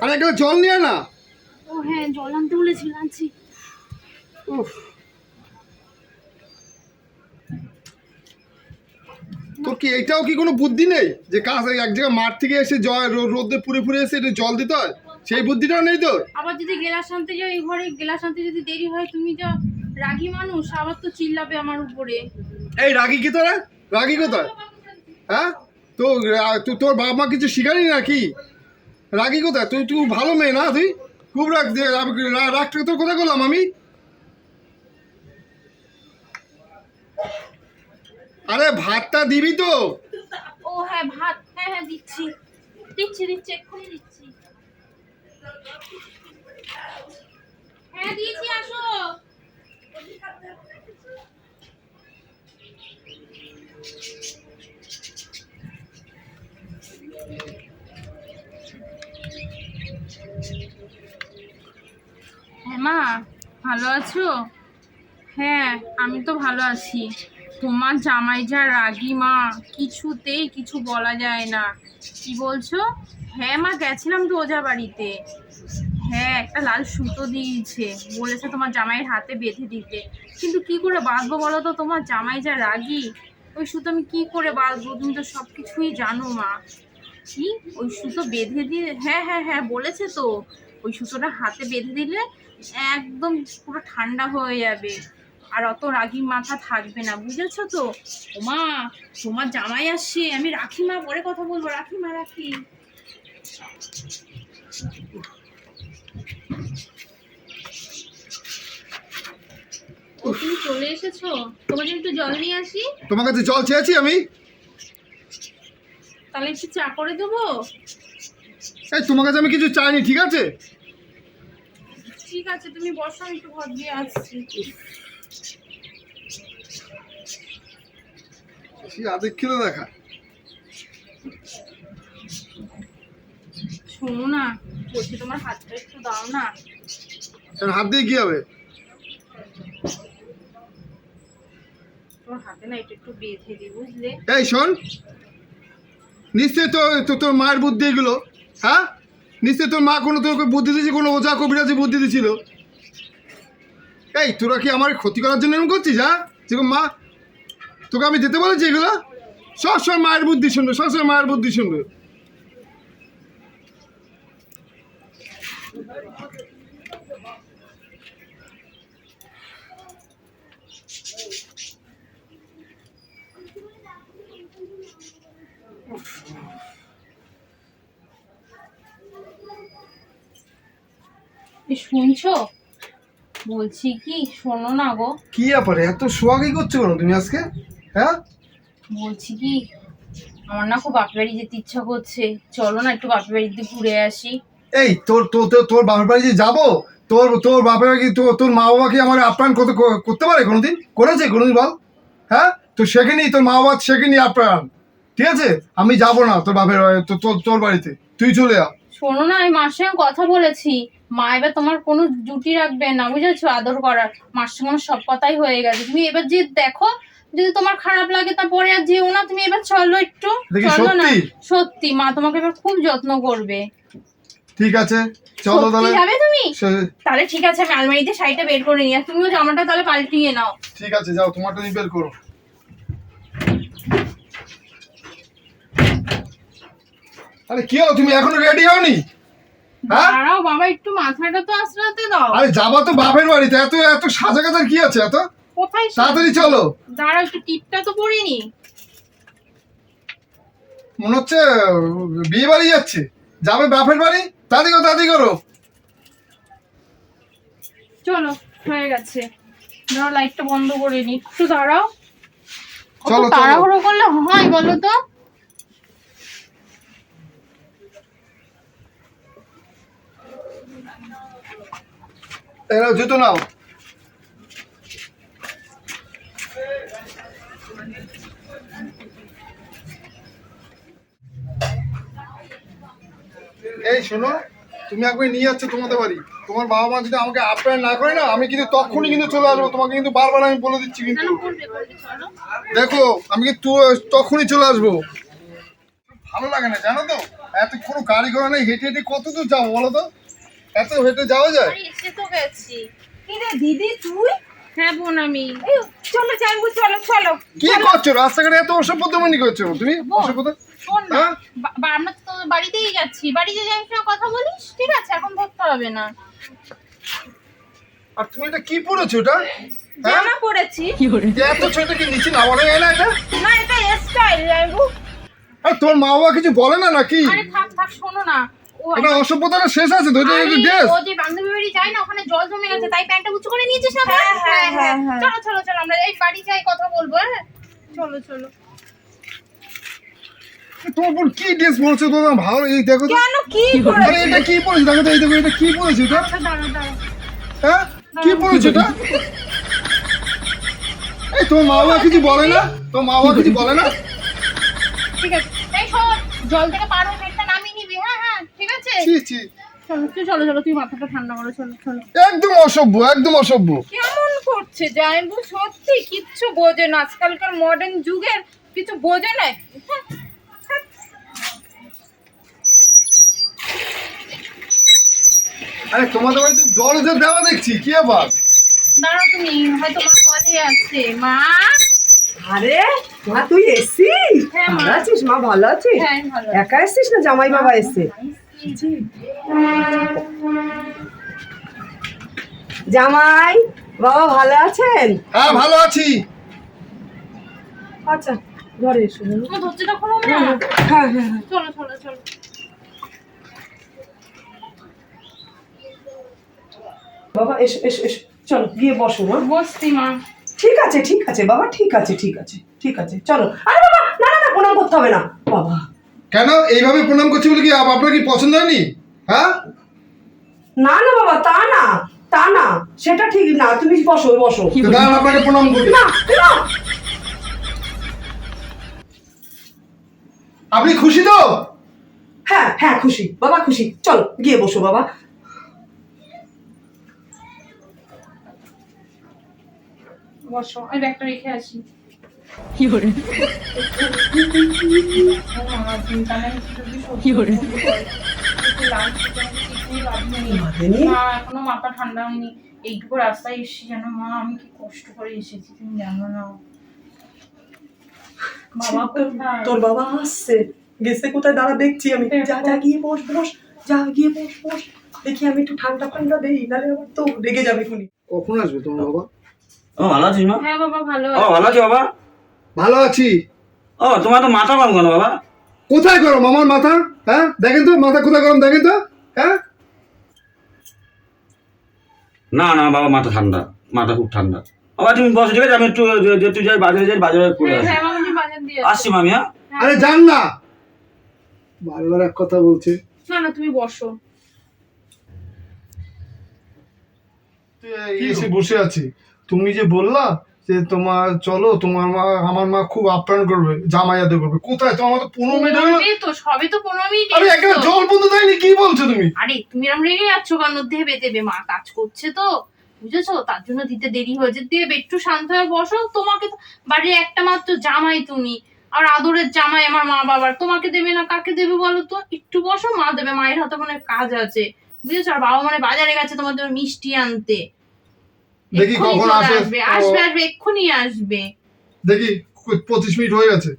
আরে একটা জল নিয়ে না ও হ্যাঁ জল আনতে বলেছিলাম আনছি উফ। তোর কি এটাও কি কোনো বুদ্ধি নেই? যে কাজ এক জায়গায় মাঠ থেকে এসে জল রোদে পুরে পুড়ে এসে একটু জল দিতে হয়? সেই বুদ্ধিটাও নেই তোর? আবার যদি গ্লাস আনতে যাও এই ঘরে গ্লাস আনতে যদি দেরি হয় তুমি যা রাগী মানুষ আবার তো চিল্লাবে আমার উপরে। এই রাগি কি তোরা? রাগি কোথায়? হ্যাঁ? তো তো- তোর বাবা মা কিছু শিখানি নাকি? রাগি কোথায়? তুই তুই ভালো মেয়ে না তুই? খুব রাগ রাগটা তোর কোথায় করলাম আমি? আরে ভাতটা দিবি তো? ও হ্যাঁ ভাত। হ্যাঁ হ্যাঁ দিচ্ছি। দিচ্ছি দিচ্ছি, এক্ষুনি দিচ্ছি। হ্যাঁ দিয়েছি, আসো। হ্যাঁ মা, ভালো আছো? হ্যাঁ আমি তো ভালো আছি। তোমার জামাই যা রাগি মা, কিছুতেই কিছু বলা যায় না। কি বলছো? হ্যাঁ মা, গেছিলাম তো ওজা বাড়িতে। হ্যাঁ একটা লাল সুতো দিয়েছে, বলেছে তোমার জামাইয়ের হাতে বেঁধে দিতে। কিন্তু কি করে বাঁধবো বলো তো? তোমার জামাই যা রাগি। ওই সুতো আমি কি করে বাঁধবো? তুমি তো সব কিছুই জানো মা। কি? ওই সুতো বেঁধে দিয়ে হ্যাঁ হ্যাঁ হ্যাঁ বলেছে তো। ওই সুতোটা হাতে বেঁধে দিলে একদম পুরো ঠান্ডা হয়ে যাবে। আর অত রাগি মাথা থাকবে না বুঝেছ তো? ওমা তোমার জামাই আসছে আমি রাখি মা পরে কথা বলব রাখি মা রাখি। তুমি চলে এসেছ? তোমার জন্য একটু জল নিয়ে আসি? তোমার কাছে জল চেয়েছি আমি। তাহলে একটু চা করে দেবো? এই তোমার কাছে আমি কিছু চাইনি ঠিক আছে? ঠিক আছে তুমি বসো আমি একটু ঘর দিয়ে আসছি। আদিক্ষিত দেখা। শোনো না বলছি তোমার হাতটা একটু দাও না। হাত দিয়ে কি হবে? তোমার হাতে না এটা একটু বেঁধে দিই বুঝলে? এই শোন নিশ্চয়ই তো তোর মায়ের বুদ্ধি এগুলো হ্যাঁ? নিশ্চয়ই তোর মা কোনো তোকে বুদ্ধি দিয়েছে কোনো ওজা কবিরাজি বুদ্ধি দিয়েছিল? এই, তোরা কি আমার ক্ষতি করার জন্য এরকম করছিস হ্যাঁ? যেরকম মা, তোকে আমি যেতে বলেছি এগুলো? সবসময় মায়ের বুদ্ধি শুনবে সবসময় মায়ের বুদ্ধি শুনবে। শুনছো? বলছি কি শোনো না গো। কি ব্যাপারে? এত সোয়াগি করছ কেন তুমি আজকে? হ্যাঁ? বলছি কি আমার না খুব বাপের বাড়ি যেতে ইচ্ছা করছে। চলো না একটু বাপের বাড়িতে ঘুরে আসি। এই তোর তোর তোর- বাপের বাড়ি যে যাব? তোর তোর বাপের বাড়ি তোর তোর মা বাবা কি আমার আপ্যায়ন করতে করতে পারে কোনোদিন? করেছে কোনোদিন বল? হ্যাঁ? তো সেখানেই তোর মা বাবা সেখানেই আপ্যায়ন। ঠিক আছে? আমি যাব না তোর বাপের বাড়ি তোর তোর বাড়িতে। তুই চলে যা শোনো না আমি মার সঙ্গে কথা বলেছি। মা এবার তোমার কোনো জুটি রাখবে না বুঝেছ? আদর করার। মার সঙ্গে আমার সব কথাই হয়ে গেছে। তুমি এবার যে দেখো যদি তোমার খারাপ লাগে তারপরে আর যেও না। তুমি এবার চলো একটু। চলো না। সত্যি? মা তোমাকে এবার খুব যত্ন করবে। ঠিক আছে চলো তাহলে। যাবে তুমি? তাহলে ঠিক আছে আমি আলমারিতে শাড়িটা বের করে নিয়ে। তুমিও জামাটা তাহলে পাল্টিয়ে নাও। ঠিক আছে যাও তোমারটা তুমি বের করো। আরে কি হলো? তুমি এখনও রেডি হওনি? দাঁড়াও বাবা একটু মাথাটা তো আসরাতে দাও। আরে যাবা তো বাপের বাড়িতে এত এত সাজা কাজার কি আছে এত? কোথায় তাড়াতাড়ি চলো। দাঁড়াও একটু টিপটা তো পরিনি মনে হচ্ছে বিয়ে বাড়ি যাচ্ছে। যাবে বাপের বাড়ি? তাড়াতাড়ি করো তাড়াতাড়ি করো। চলো হয়ে গেছে। ধরো লাইটটা বন্ধ করে নি। একটু দাঁড়াও। চলো। তাড়াহুড়ো করলে হয় বলো তো? এরা জুতো নাও। এই শোনো তুমি একবার নিয়ে যাচ্ছ তোমাদের বাড়ি। তোমার বাবা মা যদি আমাকে আপ্যায়ন না করে না আমি কিন্তু তখনই কিন্তু চলে আসব। তোমাকে কিন্তু বারবার আমি বলে দিচ্ছি কিন্তু। দেখো আমি কিন্তু তখনই চলে আসব। ভালো লাগে না জানো তো? এত কোনো গাড়ি ঘোড়া নেই হেঁটে হেঁটে কত দূর যাব বলো তো? এত হেঁটে যাওয়া যায়? গেছি। কি রে দিদি তুই? হ্যাঁ বোন আমি। চলো চলো চলো। কি করছ? রাস্তাঘাটে এত অসভ্যতমানি করছ? তুমি বল। অসভ্যতা? শোন না হ্যাঁ? আমরা তো বাড়িতেই যাচ্ছি। বাড়িতে যাই সঙ্গে কথা বলিস? ঠিক আছে এখন ধরতে হবে না। আর তুমি এটা কি পড়েছো এটা? হ্যাঁ? জামা পরেছি এত ছোট কি নিচে নামানো যায় না এটা? না এটা স্টাইল জানবু। আর তোর মা বাবা কিছু বলে না নাকি? আরে থাক থাক শোনো না। ও এটা অসভ্যতাটা শেষ আছে ড্রেস ও যে বান্ধবী যায় না? ওখানে জল জমে গেছে তাই প্যান্টটা উঁচু করে নিয়েছিস না হ্যাঁ, হ্যাঁ, হ্যাঁ, হ্যাঁ। চলো চলো চলো আমরা এই বাড়ি যাই কথা বলব হ্যাঁ? চলো চলো। তোমার কি ড্রেস পরেছো তোমার? ভালো এই দেখো কেন কি আরে এটা কি পরেছো? দেখো তো এই দেখো এটা কি পরেছো এটা? আচ্ছা দাঁড়া দাঁড়া হ্যাঁ? কি পরেছো এটা? এই তোমার মা বাবা কিছু বলে না? তোমার মা বাবা কিছু বলে না? ঠিক আছে। এই শোন জল থেকে পার হয়ে নামিয়ে নিবি হ্যাঁ হ্যাঁ ঠিক আছে? ছি ছি। চলো চলো চলো তুই মাথাটা ঠান্ডা করো চলো চলো। একদম অসভ্য একদম অসভ্য। কেমন করছে জানবু সত্যি কিচ্ছু বোঝে না। আজকালকার মডার্ন যুগের কিছু বোঝে না। আরে তোমাদের বাড়িতে জল যে দেওয়া দেখছি কি আবার দাঁড়াও তুমি হয়তো মা কলে আছে। মা? আরে মা তুই এসছিস? হ্যাঁ, মা। ভালো আছিস? মা ভালো আছিস? হ্যাঁ ভালো একা এসছিস না? জামাই বাবা এসছে। জামাই বাবা ভালো আছেন? হ্যাঁ ভালো আছি। আচ্ছা ঘরে এসো। ধরছিটা খোলো না? হ্যাঁ হ্যাঁ হ্যাঁ। চলো চলো চলো। বাবা এসো এসো এসো। চলো গিয়ে বসো মা। বসতি মা। ঠিক আছে ঠিক আছে বাবা ঠিক আছে ঠিক আছে ঠিক আছে। চলো। আরে বাবা না না না প্রণাম করতে হবে না। বাবা। কেন? এইভাবে প্রণাম করছি বলে কি আপনার কি পছন্দ হয়নি? হ্যাঁ? না না বাবা তা না তা না সেটা ঠিক না তুমি বসো বসো। দাঁড়ান আপনাকে প্রণাম করি না না। আপনি খুশি তো? হ্যাঁ হ্যাঁ খুশি। বাবা খুশি। চলো গিয়ে বসো বাবা। বসো আমি ব্যাগটা রেখে আসি। এখনও মাথা ঠান্ডা হয়নি। এইটুকু রাস্তায় এসেছি যেন মা আমি কি কষ্ট করে এসেছি তুমি জানো না। বাবা কোথায়? তোর বাবা আসছে। গেছে কোথায়? দাঁড়া দেখছি আমি। যা যা গিয়ে বস বস। যা গিয়ে বস বস। দেখি আমি একটু ঠান্ডা ঠান্ডা দেই নাহলে আবার তো রেগে যাবে খুনি। কখন আসবে তোমার বাবা? ও ভালো আছিস মা? হ্যাঁ বাবা ভালো ও ভালো আছি বাবা? ভালো আছি। ও তোমার তো মাথা গরম কেন বাবা? কোথায় গরম? আমার মাথা? হ্যাঁ? দেখেন তো মাথা কোথায় গরম দেখেন তো। হ্যাঁ? না না বাবা মাথা ঠান্ডা। মাথা খুব ঠান্ডা। বাবা তুমি বসো ঠিক আছে? আমি একটু তুই যাই বাজারে যাই বাজারে করে হ্যাঁ আসি। হ্যাঁ। আসছি মামি হ্যাঁ? আরে যান না। বারবার এক কথা বলছে। না না তুমি বসো। বসে আছি তুমি যে বললা যে তোমার চলো তোমার মা আমার মা খুব আপ্যায়ন করবে জামাই জামাইয়াতে করবে। কোথায়? তোমার মা তো পনেরো মিনিট তো সবে তো পনেরো মিনিট। আরে একটা জল বন্ধু দেয়নি কি বলছো তুমি? আরে তুমি এরম রেগে যাচ্ছ কেন? দেবে দেবে মা কাজ করছে তো। বুঝেছ? তার জন্য দিতে দেরি হয়েছে। দেবে একটু শান্ত হয়ে বসো। তোমাকে তো বাড়ির একটা মাত্র জামাই তুমি। আর আদরের জামাই আমার মা বাবার। তোমাকে দেবে না কাকে দেবে বলো তো? একটু বসো মা দেবে মায়ের হাতে মনে কাজ আছে। বুঝেছ? আর বাবা মানে বাজারে গেছে তোমার জন্য মিষ্টি আনতে। দেখি কখন আসে। আসবে আসবে আসবে এক্ষুনি আসবে। দেখি পঁচিশ মিনিট হয়ে গেছে।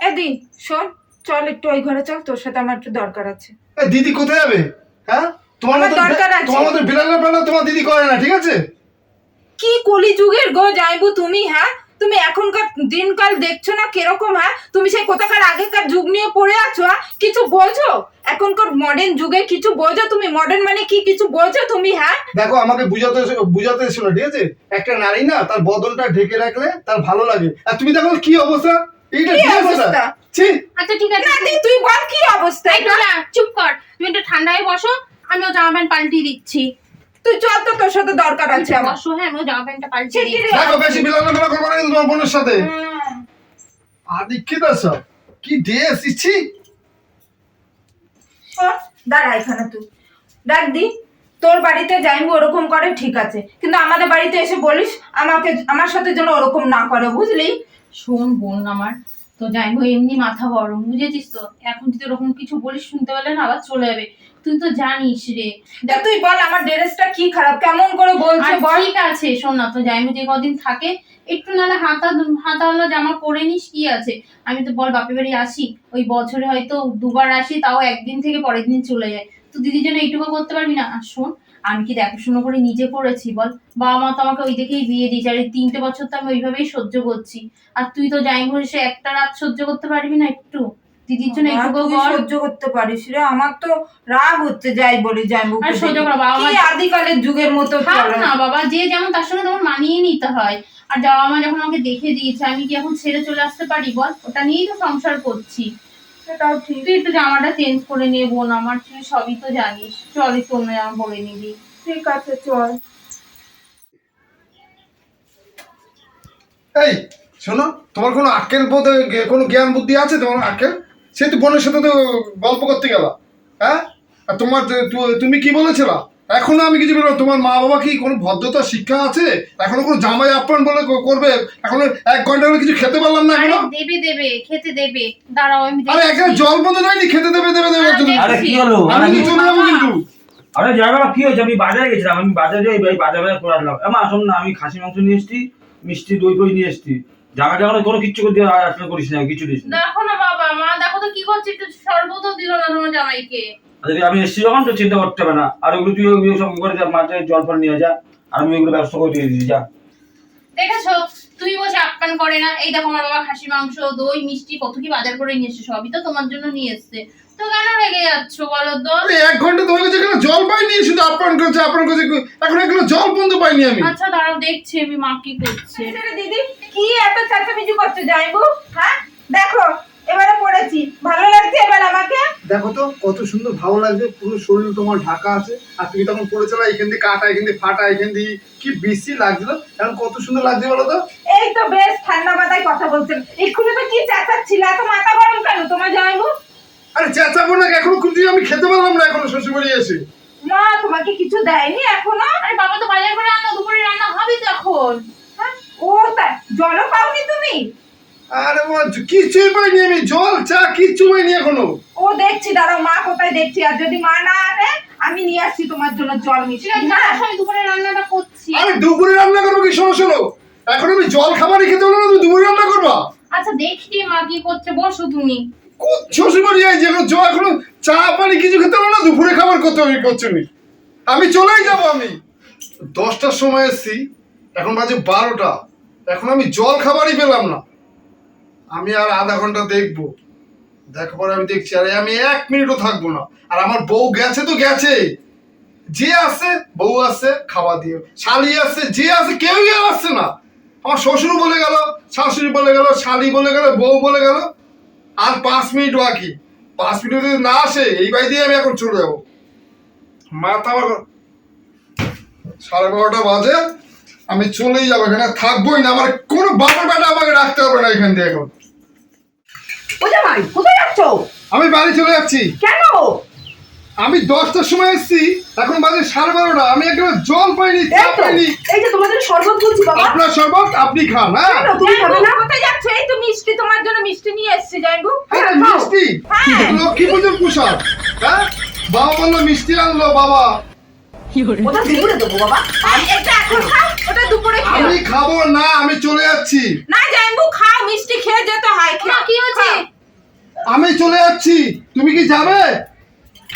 এদি শোন চল একটু ওই ঘরে চল তোর সাথে আমার একটু দরকার আছে। দিদি কোথায় যাবে? হ্যাঁ? তোমার দরকার আছে। তোমার মতো বিড়ালের তোমার দিদি করে না ঠিক আছে? কি কলি যুগের গো যাইবো তুমি হ্যাঁ? তুমি এখনকার দিনকাল দেখছ না কীরকম হ্যাঁ? তুমি সেই কোথাকার আগেকার যুগ নিয়ে পড়ে আছো হ্যাঁ? কিছু বোঝো? এখনকার মডার্ন যুগে কিছু বোঝো তুমি? মডার্ন মানে কি কিছু বোঝো তুমি হ্যাঁ? দেখো আমাকে বুঝাতে বুঝাতে এসো না ঠিক আছে? একটা নারী না তার বদনটা ঢেকে রাখলে তার ভালো লাগে। আর তুমি দেখো কি অবস্থা? এইটা কি অবস্থা? ছি! আচ্ছা ঠিক আছে। না তুই বল কি অবস্থা চুপ কর। তুমি একটু ঠান্ডায় বসো আমিও জামা প্যান্ট পাল্টিয়ে দিচ্ছি। তুই চল তো তোর সাথে দরকার আছে আমার। বসো হ্যাঁ জামা প্যান্টটা দেখো বেশি বিলাল বেলা করব না কিন্তু তোমার বোনের সাথে। কি ড্রেস? ইচ্ছি? দাঁড়া এখানে তুই। ডাক দি তোর বাড়িতে যাইবো ওরকম করে ঠিক আছে। কিন্তু আমাদের বাড়িতে এসে বলিস আমাকে আমার সাথে যেন ওরকম না করে বুঝলি? শোন বোন আমার তো যাই এমনি মাথা গরম বুঝেছিস তো? এখন যদি ওরকম কিছু বলিস শুনতে পেলে না আবার চলে যাবে। তুই তো জানিস রে। তুই বল আমার ড্রেসটা কি খারাপ? কেমন করে বলছে বল। ঠিক আছে শোন না তো যাইমু যে কদিন থাকে একটু নাহলে হাতা হাতাওয়ালা জামা পরে নিস কি আছে? আমি তো বল বাপের বাড়ি আসি ওই বছরে হয়তো দুবার আসি তাও একদিন থেকে পরের দিন চলে যায়। তো দিদির জন্য এইটুকু করতে পারবি না? আর শোন আমি কি দেখাশোনা করে নিজে করেছি বল? বাবা মা তো আমাকে ওই দেখেই বিয়ে দিয়েছে আর এই তিনটে বছর তো আমি ওইভাবেই সহ্য করছি। আর তুই তো যাই সে একটা রাত সহ্য করতে পারবি না একটু? দিদির জন্য এইটুকু কর। সহ্য করতে পারিস রে আমার তো রাগ হচ্ছে যাই বলি যাই মুখে আর সহ্য। কর, বাবা কি আদিকালের যুগের মতো থাক চলে। না বাবা যে যেমন তার সঙ্গে তেমন মানিয়ে নিতে হয়। আর বাবা মা যখন আমাকে দেখে দিয়েছে আমি কি এখন ছেড়ে চলে আসতে পারি বল? ওটা নিয়েই তো সংসার করছি। সেটাও ঠিক। তুই একটু জামাটা চেঞ্জ করে নিয়ে বোন আমার তুই সবই তো জানিস। চল একটু অন্য জামা পরে নিবি। ঠিক আছে চল। এই শোনো তোমার কোনো আক্কেল বোধ কোনো জ্ঞান বুদ্ধি আছে তোমার আক্কেল? সে তো বোনের সাথে তো গল্প করতে গেল হ্যাঁ? আর তোমার তো- তুমি কি বলেছিলা? এখনও আমি কিছু বলব তোমার মা বাবা কি কোনো ভদ্রতা শিক্ষা আছে? এখনও কোনো জামাই আপ্যায়ন বলে করবে? এখনও এক ঘণ্টা হলে কিছু খেতে পারলাম না এখনও? দেবে দেবে খেতে দেবে। দাঁড়াও আমি আরে। এখানে জল বন্ধ নয়নি খেতে দেবে দেবে দেবে তুমি। আরে কি হলো? আমি কিন্তু চলে কিন্তু। আরে যাই বাবা কি হয়েছে? আমি বাজারে গেছিলাম আমি বাজারে এই বাজার বাজার করে আসলাম। এমা আসুন না আমি খাসি মাংস নিয়ে এসেছি মিষ্টি দই ফই নিয়ে এসেছি। জামা কোনো কিচ্ছু করতে আসলে করিস না কিছু দিস না। দেখো না বাবা মা দেখো তো কি করছে একটু দিল না তোমার জামাইকে। আজকে আমি এসেছি যখন তো চিন্তা করতে হবে না। আর ওগুলো তুই ওগুলো সব করে যা মাঠে জল ফল নিয়ে যা আর আমি ওগুলো ব্যবস্থা করে দিয়ে দিচ্ছি যা। দেখেছ? তুই বসে আপ্যান করে না। এই দেখো আমার বাবা খাসি মাংস দই মিষ্টি কত কি বাজার করে নিয়ে এসছে সবই তো তোমার জন্য নিয়ে এসছে। তো কেন রেগে যাচ্ছ বলো তো? আরে এক ঘণ্টা তোমার কাছে এখানে জল পাইনি শুধু আপ্যায়ন করছে আপ্যায়ন করছে এখন এগুলো জল বন্ধ পাইনি আমি। আচ্ছা দাঁড়াও দেখছি আমি মা কি করছে। রে দিদি কি এত চাচামিচি করছ যাইবু? হ্যাঁ? দেখো এবারে পড়েছি। ভালো লাগছে এবার আমাকে? দেখো তো কত সুন্দর ভালো লাগছে পুরো শরীর তোমার ঢাকা আছে। আর তুমি তখন পড়েছিল এখান দিয়ে কাটা এখান দিয়ে ফাটা এখান দিয়ে কি বেশি লাগছিল এখন কত সুন্দর লাগছে বলো তো? এই তো বেশ ঠান্ডা মাথায় কথা বলছেন। এক্ষুনি তো কি চেঁচাচ্ছিল এত মাথা গরম কেন? তোমার জামাইবু আরে চেঁচাবো না এখনও কিন্তু আমি খেতে পারলাম না এখনও শ্বশুর বাড়ি এসে। মা তোমাকে কিছু দেয়নি এখনও? আরে বাবা তো বাজার করে রান্না দুপুরে রান্না হবে তো এখন হ্যাঁ? ও তাই জলও পাওনি তুমি? আরে মা কিছুই পাইনি আমি জল চা কিচ্ছু পাইনি এখনও। ও দেখছি দাঁড়াও মা কোথায় দেখছি আর যদি মা না আনে আমি নিয়ে আসছি তোমার জন্য জল আছে হ্যাঁ? আমি দুপুরে রান্নাটা করছি। আরে দুপুরে রান্না করব কি সমস্যা হলো এখন আমি জল খাবারই খেতে পারব না তুমি দুপুরে রান্না করবা? আচ্ছা দেখি মা কি করছে বসো তুমি। কোন শ্বশুর বাড়ি যাই যেগুলো জল এখনও চা পানি কিছু খেতে পারব না, দুপুরে খাবার করতে হবে করছ আমি চলেই যাব আমি। দশটার সময় এসছি, এখন বাজে বারোটা। এখন আমি জল খাবারই পেলাম না। আমি আর আধা ঘণ্টা দেখব। দেখার পরে আমি দেখছি, আরে আমি এক মিনিটও থাকব না। আর আমার বউ গেছে তো গেছে। যে আসছে, বউ আসছে, খাবার দিয়ে। শালি আসছে, যে আসছে, কেউই আর আসছে না। আমার শ্বশুর বলে গেল, শাশুড়ি বলে গেল, শালি বলে গেল, বউ বলে গেল। আর পাঁচ মিনিট বাকি। পাঁচ মিনিট যদি না আসে এই বাড়ি দিয়ে আমি এখন চলে যাব। মাথা আমার সাড়ে বারোটা বাজে আমি চলেই যাব। এখানে থাকবোই না। আমার কোনো বাবার বেটা আমাকে রাখতে হবে না এখান থেকে এখন। কোথায় যাচ্ছ? আমি বাড়ি চলে যাচ্ছি। কেন? আমি দশটার সময় এসেছি এখন বাজে সাড়ে বারোটা আমি একেবারে জল পাইনি চা এই পাইনি। এই যে তোমাদের শরবত বলছি বাবা। আপনার শরবত আপনি খান হ্যাঁ? তুমি খাবে না? কোথায় যাচ্ছ? এই তো মিষ্টি তোমার জন্য মিষ্টি নিয়ে এসছি আরে খাও। মিষ্টি? হ্যাঁ। লক্ষ্মী পুজোর পোশাক হ্যাঁ? বাবা বলল মিষ্টি আনলো বাবা। ওটা দুপুরে দেবো বাবা। আর এটা এখন খাও ওটা দুপুরে খেও আমি খাব না আমি চলে যাচ্ছি। না জাইবু খাও মিষ্টি খেয়ে যেতে হয় কি হয়েছে? আমি চলে যাচ্ছি। তুমি কি যাবে?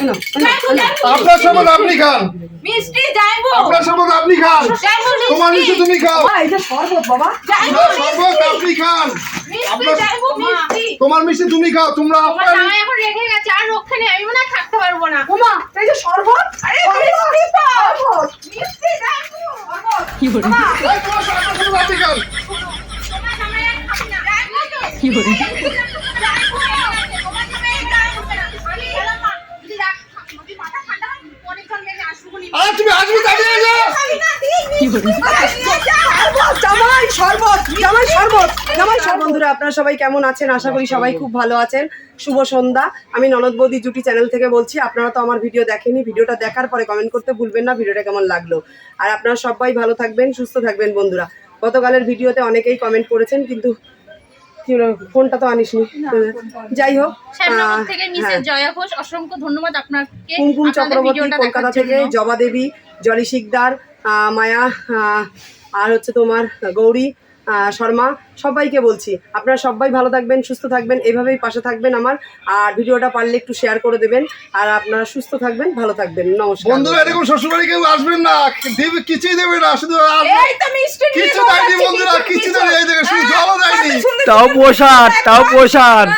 আপনার শরবত আপনি খান। মিষ্টি জাইবু আপনার শরবত আপনি খান। তোমার মিষ্টি। তুমি খাও। বাবা, এটা শরবত বাবা। শরবত আপনি খান। তোমার মিষ্টি তুমি খাও তোমরা আপনার এখন রেখে গেছে আর রক্ষা নেই আমি মনে হয় থাকতে পারব না। ওমা এই যে শরবত? আরে মিষ্টি তো। মিষ্টি তোমার কি করে জাইবু তোমার জামাই আর খাবে না আমি গেলাম মা যদি রাখ যদি মাথা ঠান্ডা হয় পরে চল মেরে আসব নি আরে তুমি আসবে দাঁড়িয়ে যাও খাবি না দিই কি করে শরবত জামাই শরবত জামাই শরবত জামাই শরবত বন্ধুরা আপনারা সবাই কেমন আছেন? আশা করি সবাই খুব ভালো আছেন। শুভ সন্ধ্যা। আমি ননদ বৌদি জুটি চ্যানেল থেকে বলছি আপনারা তো আমার ভিডিও দেখেনি ভিডিওটা দেখার পরে কমেন্ট করতে ভুলবেন না ভিডিওটা কেমন লাগল? আর আপনারা সবাই ভালো থাকবেন সুস্থ থাকবেন বন্ধুরা। গতকালের ভিডিওতে অনেকেই কমেন্ট করেছেন কিন্তু ফোনটা তো আনিসনি। যাই হোক হ্যাঁ। মিসেস জয়া ঘোষ অসংখ্য ধন্যবাদ আপনাকে। কুমকুম চক্রবর্তী কলকাতা থেকে জবা দেবী জলি শিকদার আহ, মায়া আর হচ্ছে তোমার গৌরী শর্মা সবাইকে বলছি আপনারা সবাই ভালো থাকবেন সুস্থ থাকবেন এভাবেই পাশে থাকবেন আমার। আর ভিডিওটা পারলে একটু শেয়ার করে দেবেন। আর আপনারা সুস্থ থাকবেন ভালো থাকবেন। নমস্কার। বন্ধুরা এরকম শ্বশুরবাড়ি কেউ আসবেন না। দেবে কিছুই দেবে না শুধু আর- এই তো মিষ্টি নিয়ে কিছু দেয়নি বন্ধুরা কিছু- কিছু কিছু- দেয়নি শুধু হ্যাঁ, জলও দেয়নি। তাও প্রসাদ তাও প্রসাদ।